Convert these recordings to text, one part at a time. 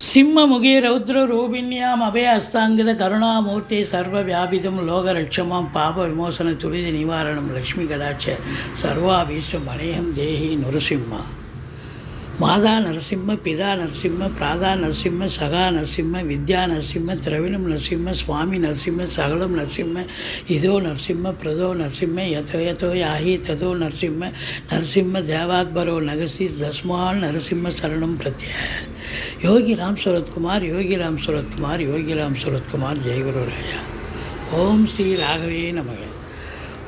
சிம்மமுகே ரௌத்ர ரூபிண்யாம் அபய அஸ்தாங்கித கருணாமூர்த்தி சர்வ வியாபிதம் லோகலட்சமாம் பாப விமோசன துரித நிவாரணம் லக்ஷ்மி கடாட்ச சர்வாபீஷ்டம் அநேகம் தேகி நுரசிம்மா. மாதா நரசிம்ம பிதா நரசிம்ம பிராதா நரசிம்ம சகா நரசிம்ம வித்யா நரசிம்ம திரவிணம் நரசிம்ம சுவாமி நரசிம்ம சகலம் நரசிம்ம இதோ நரசிம்ம பிரதோ நரசிம்ம யதோ யதோ யாஹி ததோ நரசிம்ம நரசிம்ம தேவாத்பரோ நகசி தஸ்மால் நரசிம்ம சரணம் பிரத்ய. யோகி ராம் சுரத்குமார் யோகி ராம் சுரத்குமார் யோகி ராம் சுரத்குமார் ஜெயகுரு ராயா. ஓம் ஸ்ரீ ராகவே நமக.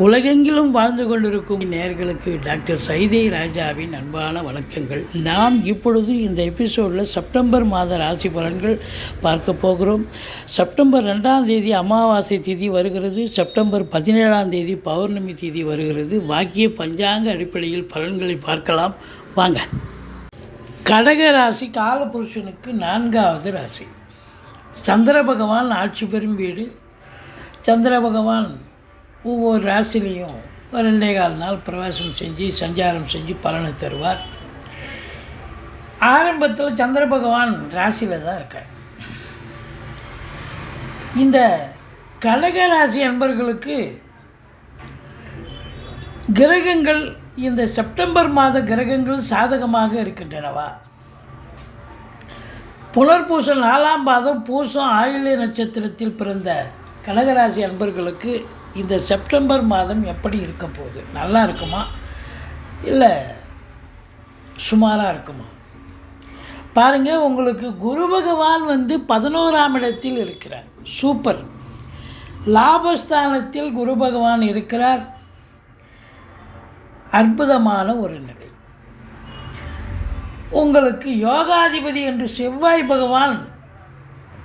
உலகெங்கிலும் வாழ்ந்து கொண்டிருக்கும் நேர்களுக்கு டாக்டர் சைதை ராஜாவின் அன்பான வணக்கங்கள். நாம் இப்பொழுது இந்த எபிசோடில் செப்டம்பர் மாத ராசி பலன்கள் பார்க்க போகிறோம். செப்டம்பர் ரெண்டாம் தேதி அமாவாசை திதி வருகிறது. செப்டம்பர் பதினேழாம் தேதி பௌர்ணமி திதி வருகிறது. வாக்கிய பஞ்சாங்க அடிப்படையில் பலன்களை பார்க்கலாம். வாங்க. கடக ராசி காலபுருஷனுக்கு நான்காவது ராசி. சந்திர பகவான் ஆட்சி பெறும் வீடு. சந்திர பகவான் ஒவ்வொரு ராசிலையும் ரெண்டே கால் நாள் பிரவேசம் செஞ்சு சஞ்சாரம் செஞ்சு பலனை தருவார். ஆரம்பத்தில் சந்திர பகவான் ராசியில் தான் இருக்கார். இந்த கடக ராசி அன்பர்களுக்கு கிரகங்கள் இந்த செப்டம்பர் மாத கிரகங்கள் சாதகமாக இருக்கின்றனவா? புனர்பூசம் நாலாம் பாதம் பூசம் ஆயுள்ய நட்சத்திரத்தில் பிறந்த கடகராசி அன்பர்களுக்கு இந்த செப்டம்பர் மாதம் எப்படி இருக்க போகுது? நல்லா இருக்குமா? இல்லை சுமாராக இருக்குமா? பாருங்கள் உங்களுக்கு குரு பகவான் வந்து பதினோராம் இடத்தில் இருக்கிறார். சூப்பர் லாபஸ்தானத்தில் குரு பகவான் இருக்கிறார். அற்புதமான ஒரு நிலை. உங்களுக்கு யோகாதிபதி என்று செவ்வாய் பகவான்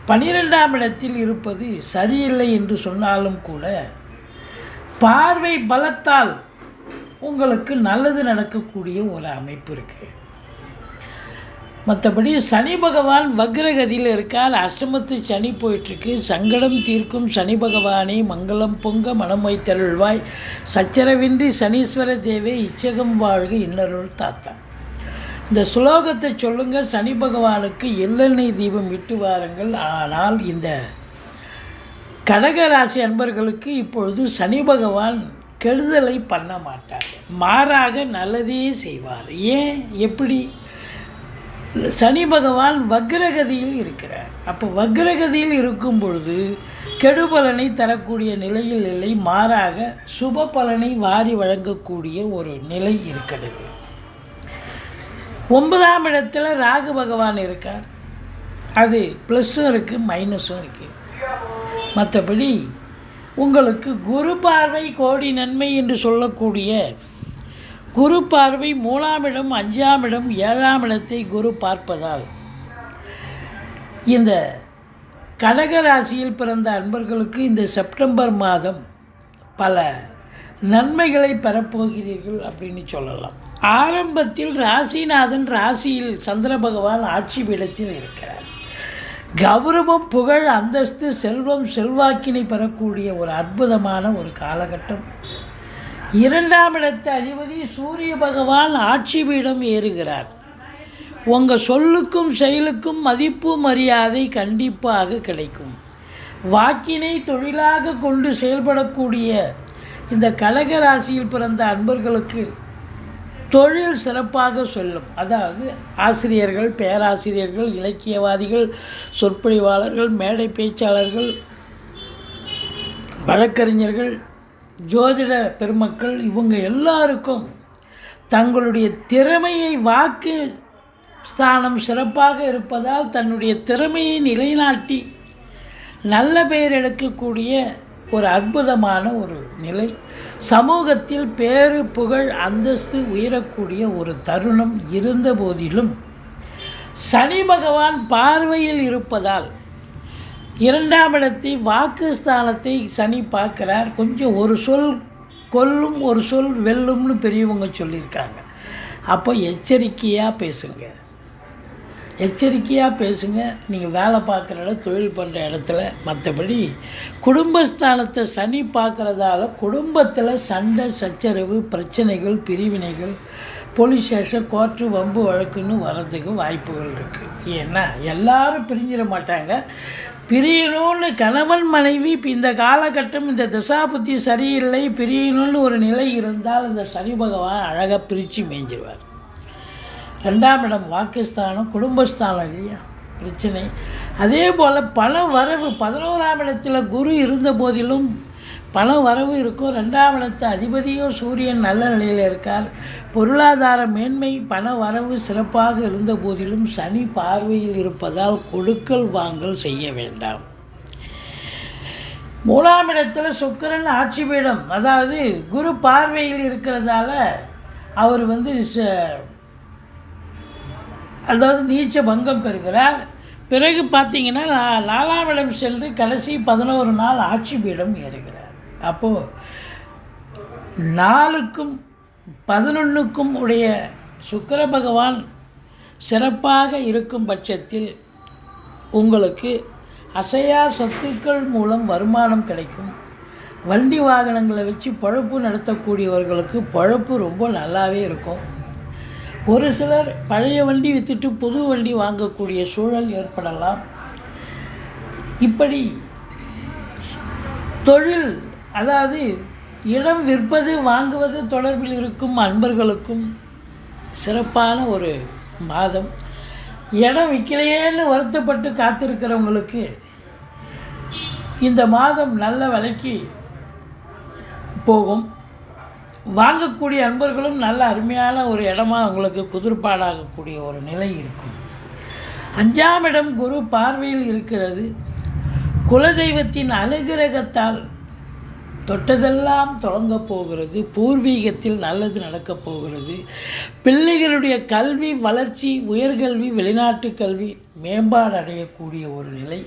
பனிரெண்டாம் இடத்தில் இருப்பது சரியில்லை என்று சொன்னாலும் கூட பார்வை பலத்தால் உங்களுக்கு நல்லது நடக்கக்கூடிய ஒரு அமைப்பு இருக்குது மற்றபடி சனி பகவான் வக்ரகதியில் இருக்கார். அஷ்டமத்து சனி போயிட்டுருக்கு. சங்கடம் தீர்க்கும் சனி பகவானே மங்களம் பொங்க மனம் வைத்தருள்வாய். சச்சரவின்றி சனீஸ்வர தேவே இச்சகம் வாழ்க இன்னருள் தாத்தா. இந்த சுலோகத்தை சொல்லுங்கள் சனி பகவானுக்கு எள்ளெண்ணெய் தீபம் விட்டு வாருங்கள். ஆனால் இந்த கடகராசி அன்பர்களுக்கு இப்பொழுது சனி பகவான் கெடுதலை பண்ண மாட்டார். மாறாக நல்லதே செய்வார். ஏன்? எப்படி? சனி பகவான் வக்ரகதியில் இருக்கிறார். அப்போ வக்ரகதியில் இருக்கும் பொழுது கெடுபலனை தரக்கூடிய நிலையில் இல்லை. மாறாக சுப பலனை வாரி வழங்கக்கூடிய ஒரு நிலை இருக்கிறது. ஒன்பதாம் இடத்துல ராகு பகவான் இருக்கார். அது ப்ளஸ்ஸும் இருக்குது மைனஸும் இருக்குது மற்றபடி உங்களுக்கு குரு பார்வை கோடி நன்மை என்று சொல்லக்கூடிய குரு பார்வை மூணாம் இடம் அஞ்சாம் இடம் ஏழாம் இடத்தை குரு பார்ப்பதால் இந்த கடக ராசியில் பிறந்த அன்பர்களுக்கு இந்த செப்டம்பர் மாதம் பல நன்மைகளை பெறப்போகிறீர்கள் அப்படின்னு சொல்லலாம். ஆரம்பத்தில் ராசிநாதன் ராசியில் சந்திர பகவான் ஆட்சி பீடத்தில் இருக்கிறார். கௌரவம் புகழ் அந்தஸ்து செல்வம் செல்வாக்கினை பெறக்கூடிய ஒரு அற்புதமான ஒரு காலகட்டம். இரண்டாம் இடத்து அதிபதி சூரிய பகவான் ஆட்சி பீடம் ஏறுகிறார். உங்கள் சொல்லுக்கும் செயலுக்கும் மதிப்பு மரியாதை கண்டிப்பாக கிடைக்கும். வாக்கினை தொழிலாக கொண்டு செயல்படக்கூடிய இந்த கடக ராசியில் பிறந்த அன்பர்களுக்கு தொழில் சிறப்பாக சொல்லும். அதாவது ஆசிரியர்கள் பேராசிரியர்கள் இலக்கியவாதிகள் சொற்பொழிவாளர்கள் மேடை பேச்சாளர்கள் வழக்கறிஞர்கள் ஜோதிட பெருமக்கள் இவங்க எல்லாருக்கும் தங்களுடைய திறமையை வாக்கு ஸ்தானம் சிறப்பாக இருப்பதால் தன்னுடைய திறமையை நிலைநாட்டி நல்ல பெயர் எடுக்கக்கூடிய ஒரு அற்புதமான ஒரு நிலை. சமூகத்தில் பேரு புகழ் அந்தஸ்து உயரக்கூடிய ஒரு தருணம் இருந்த போதிலும் சனி பகவான் பார்வையில் இருப்பதால் இரண்டாம் இடத்தை வாக்கு ஸ்தானத்தை சனி பார்க்குறார். கொஞ்சம் ஒரு சொல் கொல்லும் ஒரு சொல் வெல்லும்னு பெரியவங்க சொல்லியிருக்காங்க. அப்போ எச்சரிக்கையாக பேசுங்கள் எச்சரிக்கையாக பேசுங்க. நீங்கள் வேலை பார்க்குற இடம் தொழில் பண்ணுற இடத்துல. மற்றபடி குடும்பஸ்தானத்தை சனி பார்க்குறதால குடும்பத்தில் சண்டை சச்சரவு பிரச்சனைகள் பிரிவினைகள் போலீஸ் ஸ்டேஷன் கோர்ட்டு வம்பு வழக்குன்னு வர்றதுக்கு வாய்ப்புகள் இருக்குது ஏன்னா எல்லாரும் பிரிஞ்சிட மாட்டாங்க. பிரியணும்னு கணவன் மனைவி இப்போ இந்த காலகட்டம் இந்த திசாபுத்தி சரியில்லை பிரியணும்னு ஒரு நிலை இருந்தால் இந்த சனி பகவான் அழகாக பிரித்து மேய்ஞ்சிருவார். ரெண்டாம் இடம் வாக்குஸ்தானம் குடும்பஸ்தானம் இல்லையா? பிரச்சனை. அதே போல் பண வரவு பதினோராம் இடத்துல குரு இருந்த போதிலும் பண வரவு இருக்கும். ரெண்டாம் இடத்து அதிபதியும் சூரியன் நல்ல நிலையில் இருக்கார். பொருளாதார மேன்மை பண வரவு சிறப்பாக இருந்த போதிலும் சனி பார்வையில் இருப்பதால் கொடுக்கல் வாங்கல் செய்ய வேண்டாம். மூணாம் இடத்துல சுக்கரன் ஆட்சி பீடம். அதாவது குரு பார்வையில் இருக்கிறதால அவர் வந்து ச- அதாவது நீச்ச பங்கம் பெறுகிறார். பிறகு பார்த்தீங்கன்னா நாலாம் இடம் சென்று கடைசி பதினோரு நாள் ஆட்சி பீடம் ஏறுகிறார். அப்போது நாலுக்கும் பதினொன்றுக்கும் உடைய சுக்கர பகவான் சிறப்பாக இருக்கும் பட்சத்தில் உங்களுக்கு அசையா சொத்துக்கள் மூலம் வருமானம் கிடைக்கும். வண்டி வாகனங்களை வச்சு பழப்பு நடத்தக்கூடியவர்களுக்கு பழப்பு ரொம்ப நல்லாவே இருக்கும். ஒரு சிலர் பழைய வண்டி விற்றுட்டு புது வண்டி வாங்கக்கூடிய சூழல் ஏற்படலாம். இப்படி தொழில் அதாவது இடம் விற்பது வாங்குவது தொடர்பில் இருக்கும் அன்பர்களுக்கும் சிறப்பான ஒரு மாதம். இடம் விற்கலையேன்னு வருத்தப்பட்டு காத்திருக்கிறவங்களுக்கு இந்த மாதம் நல்ல விலைக்கு போகும். வாங்கக்கூடிய அன்பர்களும் நல்ல அருமையான ஒரு இடமா உங்களுக்கு குதிர்பாடாகக்கூடிய ஒரு நிலை இருக்கும். அஞ்சாம் இடம் குரு பார்வையில் இருக்கிறது. குலதெய்வத்தின் அனுகிரகத்தால் தொட்டதெல்லாம் தொடங்கப் போகிறது. பூர்வீகத்தில் நல்லது நடக்கப் போகிறது. பிள்ளைகளுடைய கல்வி வளர்ச்சி உயர்கல்வி வெளிநாட்டு கல்வி மேம்பாடு அடையக்கூடிய ஒரு நிலை.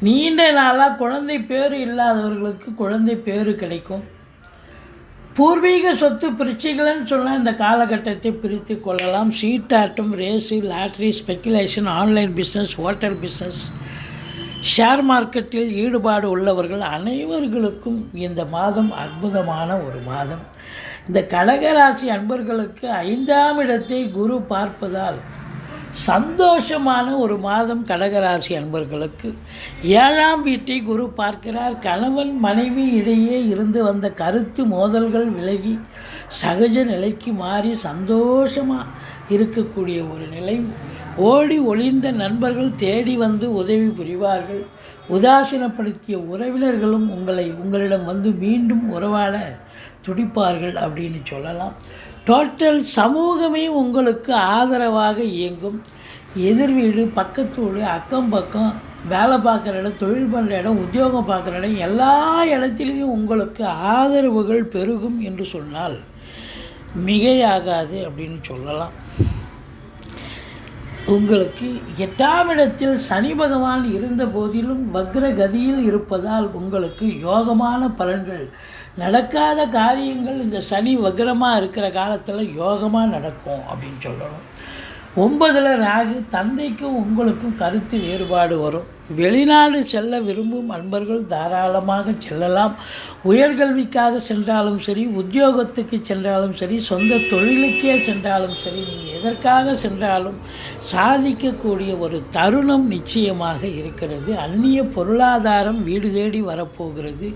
நீண்ட நாளாக குழந்தை பேறு இல்லாதவர்களுக்கு குழந்தை பேறு கிடைக்கும். பூர்வீக சொத்து பிரிச்சுகள்னு சொன்னால் இந்த காலகட்டத்தை பிரித்து கொள்ளலாம். சீட்டாட்டம் race lottery speculation online business hotel business share மார்க்கெட்டில் ஈடுபாடு உள்ளவர்கள் அனைவர்களுக்கும் இந்த மாதம் அற்புதமான ஒரு மாதம். இந்த கடகராசி அன்பர்களுக்கு ஐந்தாம் இடத்தை குரு பார்ப்பதால் சந்தோஷமான ஒரு மாதம் கடகராசி அன்பர்களுக்கு. ஏழாம் வீட்டை குரு பார்க்கிறார். கணவன் மனைவி இடையே இருந்து வந்த கருத்து மோதல்கள் விலகி சகஜ நிலைக்கு மாறி சந்தோஷமாக இருக்கக்கூடிய ஒரு நிலை. ஓடி ஒளிந்த நண்பர்கள் தேடி வந்து உதவி புரிவார்கள். உதாசீனப்படுத்திய உறவினர்களும் உங்களை உங்களிடம் வந்து மீண்டும் உறவாட துடிப்பார்கள் அப்படின்னு சொல்லலாம். டோட்டல் சமூகமே உங்களுக்கு ஆதரவாக இயங்கும். எதிர் வீடு பக்கத்தோடு அக்கம் பக்கம் வேலை பார்க்குற இடம் தொழில் பண்ணுற இடம் உத்தியோகம் பார்க்குற இடம் எல்லா இடத்துலையும் உங்களுக்கு ஆதரவுகள் பெருகும் என்று சொன்னால் மிகையாகாது அப்படின்னு சொல்லலாம். உங்களுக்கு எட்டாம் இடத்தில் சனி பகவான் இருந்த போதிலும் வக்ர கதியில் இருப்பதால் உங்களுக்கு யோகமான பலன்கள் நடக்காத காரியங்கள் இந்த சனி வக்ரமாக இருக்கிற காலத்தில் யோகமாக நடக்கும் அப்படின்னு சொல்லணும். ஒன்பதில் ராகு தந்தைக்கும் உங்களுக்கும் கருத்து வேறுபாடு வரும். வெளிநாடு செல்ல விரும்பும் அன்பர்கள் தாராளமாக செல்லலாம். உயர்கல்விக்காக சென்றாலும் சரி உத்தியோகத்துக்கு சென்றாலும் சரி சொந்த தொழிலுக்கே சென்றாலும் சரி நீங்கள் எதற்காக சென்றாலும் சாதிக்கக்கூடிய ஒரு தருணம் நிச்சயமாக இருக்கிறது. அந்நிய பொருளாதாரம் வீடு தேடி வரப்போகிறது.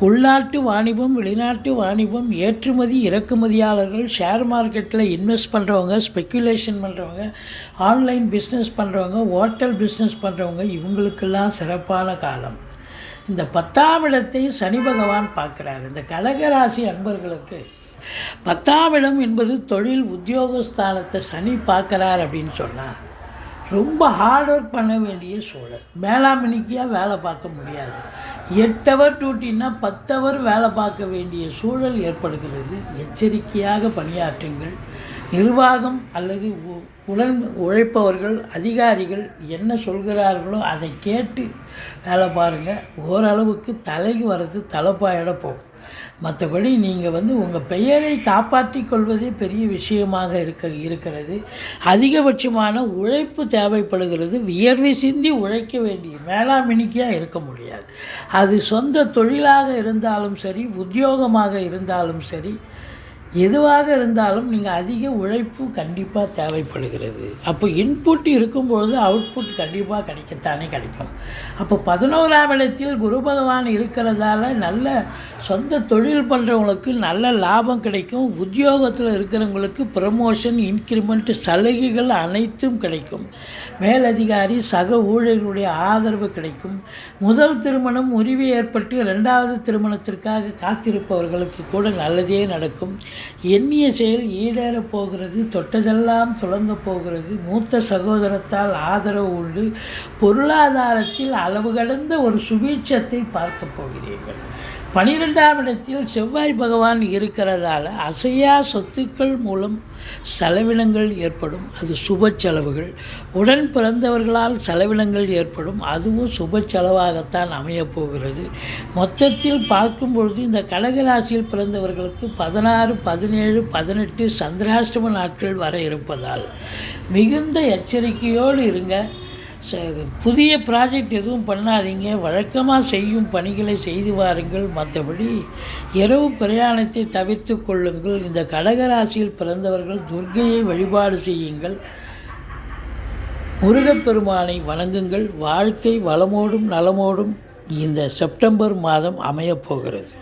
உள்நாட்டு வாணிபம் வெளிநாட்டு வாணிபம் ஏற்றுமதி இறக்குமதியாளர்கள் ஷேர் மார்க்கெட்டில் இன்வெஸ்ட் பண்ணுறவங்க ஸ்பெக்குலேஷன் பண்ணுறவங்க ஆன்லைன் பிஸ்னஸ் பண்ணுறவங்க ஹோட்டல் பிஸ்னஸ் பண்ணுறவங்க இவங்களுக்கு இவங்களுக்கெல்லாம் சிறப்பான காலம். இந்த பத்தாம் இடத்தை சனி பகவான் பார்க்குறார். இந்த கடகராசி அன்பர்களுக்கு பத்தாம் இடம் என்பது தொழில் உத்தியோகஸ்தானத்தை சனி பார்க்குறார் அப்படின்னு சொன்னால் ரொம்ப ஹார்ட் ஒர்க் பண்ண வேண்டிய சூழல். மேலாமணிக்கியாக வேலை பார்க்க முடியாது. எட்டு ஹவர் டியூட்டின்னா பத்து ஹவர் வேலை பார்க்க வேண்டிய சூழல் ஏற்படுகிறது. எச்சரிக்கையாக பணியாற்றுங்கள். நிர்வாகம் அல்லது உ- உடன் உழைப்பவர்கள் அதிகாரிகள் என்ன சொல்கிறார்களோ அதை கேட்டு வேலை பாருங்கள் ஓரளவுக்கு தலைக்கு வர்றது தலைப்பாயிட போகும். மற்றபடி நீங்கள் வந்து உங்கள் பெயரை காப்பாற்றி கொள்வதே பெரிய விஷயமாக இருக்க இருக்கிறது. அதிகபட்சமான உழைப்பு தேவைப்படுகிறது. வியர்வை சிந்தி உழைக்க வேண்டிய மேலாமினிக்கையாக இருக்க முடியாது. அது சொந்த தொழிலாக இருந்தாலும் சரி உத்தியோகமாக இருந்தாலும் சரி எதுவாக இருந்தாலும் நீங்கள் அதிக உழைப்பு கண்டிப்பாக தேவைப்படுகிறது. அப்போ இன்புட் இருக்கும்பொழுது அவுட்புட் கண்டிப்பாக கிடைக்கத்தானே கிடைக்கும். அப்போ பதினோராம் இடத்தில் குரு பகவான் இருக்கிறதால நல்ல சொந்த தொழில் பண்ணுறவங்களுக்கு நல்ல லாபம் கிடைக்கும். உத்தியோகத்தில் இருக்கிறவங்களுக்கு ப்ரமோஷன் இன்க்ரிமெண்ட் சலுகைகள் அனைத்தும் கிடைக்கும். மேலதிகாரி சக ஊழியர்களுடைய ஆதரவு கிடைக்கும். முதல் திருமணம் முறிவு ஏற்பட்டு ரெண்டாவது திருமணத்திற்காக காத்திருப்பவர்களுக்கு கூட நல்லதே நடக்கும். எண்ணிய செயல் ஈடேறப் போகிறது தொட்டதெல்லாம் துலங்க போகிறது. மூத்த சகோதரத்தால் ஆதரவு உண்டு. பொருளாதாரத்தில் அளவு கடந்த ஒரு சுபீட்சத்தை பார்க்க போகிறீர்கள். பனிரெண்டாம் இடத்தில் செவ்வாய் பகவான் இருக்கிறதால அசையா சொத்துக்கள் மூலம் செலவினங்கள் ஏற்படும். அது சுப செலவுகள். உடன் பிறந்தவர்களால் செலவினங்கள் ஏற்படும். அதுவும் சுப செலவாகத்தான் அமையப்போகிறது மொத்தத்தில் பார்க்கும் பொழுது இந்த கடகராசியில் பிறந்தவர்களுக்கு பதினாறு பதினேழு பதினெட்டு சந்திராஷ்டம நாட்கள் வர இருப்பதால் மிகுந்த எச்சரிக்கையோடு இருங்க. புதிய ப்ராஜெக்ட் எதுவும் பண்ணாதீங்க. வழக்கமாக செய்யும் பணிகளை செய்து வாருங்கள். மற்றபடி இரவு பிரயாணத்தை தவிர்த்து கொள்ளுங்கள். இந்த கடகராசியில் பிறந்தவர்கள் துர்கையை வழிபாடு செய்யுங்கள். முருகப்பெருமானை வணங்குங்கள். வாழ்க்கை வளமோடும் நலமோடும் இந்த செப்டம்பர் மாதம் அமையப்போகிறது